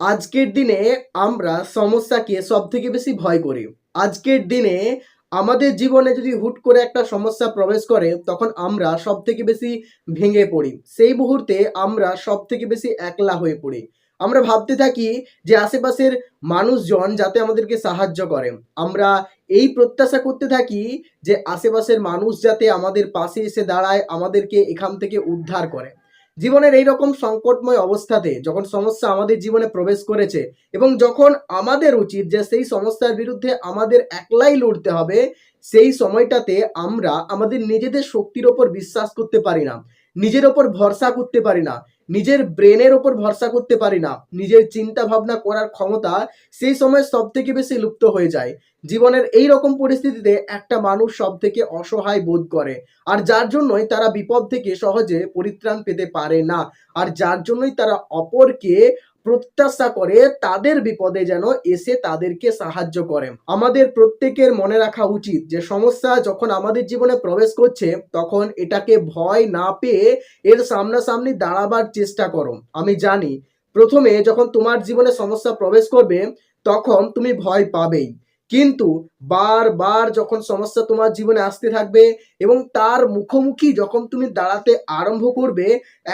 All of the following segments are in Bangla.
আজকের দিনে আমরা সমস্যাকে সব থেকে বেশি ভয় করি। আজকের দিনে আমাদের জীবনে যদি হুট করে একটা সমস্যা প্রবেশ করে, তখন আমরা সব থেকে বেশি ভেঙে পড়ি। সেই মুহূর্তে আমরা সব থেকে বেশি একলা হয়ে পড়ি। আমরা ভাবতে থাকি যে আশেপাশের মানুষজন যাতে আমাদেরকে সাহায্য করে। আমরা এই প্রত্যাশা করতে থাকি যে আশেপাশের মানুষ যাতে আমাদের পাশে এসে দাঁড়ায়, আমাদেরকে এখান থেকে উদ্ধার করে। জীবনের এই রকম সংকটময় অবস্থাতে যখন সমস্যা আমাদের জীবনে প্রবেশ করেছে এবং যখন আমাদের উচিত যে সেই সমস্যার বিরুদ্ধে আমাদের একলাই লড়তে হবে, সেই সময়টাতে আমরা আমাদের নিজেদের শক্তির ওপর বিশ্বাস করতে পারি না, নিজের ওপর ভরসা করতে পারি না। নিজের ব্রেনের ওপর ভরসা করতে পারি না। নিজের চিন্তা ভাবনা করার ক্ষমতা সেই সময় সব থেকে বেশি লুপ্ত হয়ে যায়। জীবনের এই রকম পরিস্থিতিতে একটা মানুষ সব থেকে অসহায় বোধ করে। আর যার জন্যই তারা বিপদ থেকে সহজে পরিত্রাণ পেতে পারে না। আর যার জন্যই তারা অপরকে প্রত্যাশা করে তাদের বিপদে যেন এসে তাদেরকে সাহায্য করে। আমাদের প্রত্যেকের মনে রাখা উচিত যে, সমস্যা যখন আমাদের জীবনে প্রবেশ করছে, তখন এটাকে ভয় না পেয়ে এর সামনাসামনি দাঁড়াবার চেষ্টা করো। আমি জানি, প্রথমে যখন তোমার জীবনে সমস্যা প্রবেশ করবে, তখন তুমি ভয় পাবেই। কিন্তু বারবার যখন সমস্যা তোমার জীবনে আসতে থাকবে এবং তার মুখোমুখি যখন তুমি দাঁড়াতে আরম্ভ করবে,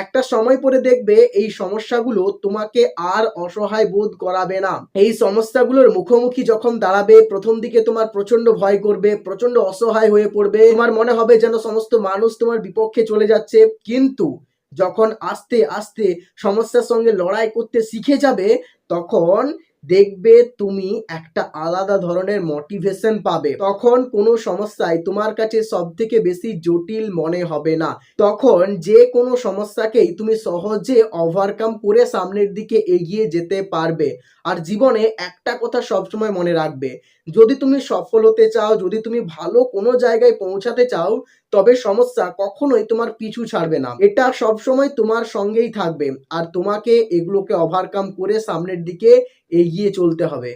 একটা সময় পরে দেখবে এই সমস্যাগুলো তোমাকে আর অসহায় বোধ করাবে না। এই সমস্যাগুলোর মুখোমুখি যখন দাঁড়াবে, প্রথম দিকে তোমার প্রচণ্ড ভয় করবে প্রচণ্ড অসহায় হয়ে পড়বে। তোমার মনে হবে যেন সমস্ত মানুষ তোমার বিপক্ষে চলে যাচ্ছে, কিন্তু যখন আস্তে আস্তে সমস্যার সঙ্গে লড়াই করতে শিখে যাবে, তখন দেখবে তুমি একটা আলাদা ধরনের মোটিভেশন পাবে। তখন কোনো সমস্যায় তোমার কাছে সব থেকে বেশি জটিল মনে হবে না। তখন যে কোনো সমস্যাকেই তুমি সহজে ওভারকাম করে সামনের দিকে এগিয়ে যেতে পারবে। আর জীবনে একটা কথা সবসময় মনে রাখবে, যদি তুমি সফল হতে চাও, যদি তুমি ভালো কোনো জায়গায় পৌঁছাতে চাও, তবে সমস্যা কখনোই তোমার পিছু ছাড়বে না। এটা সবসময় তোমার সঙ্গেই থাকবে। আর তোমাকে এগুলোকে ওভারকাম করে সামনের দিকে এগিয়ে চলতে হবে।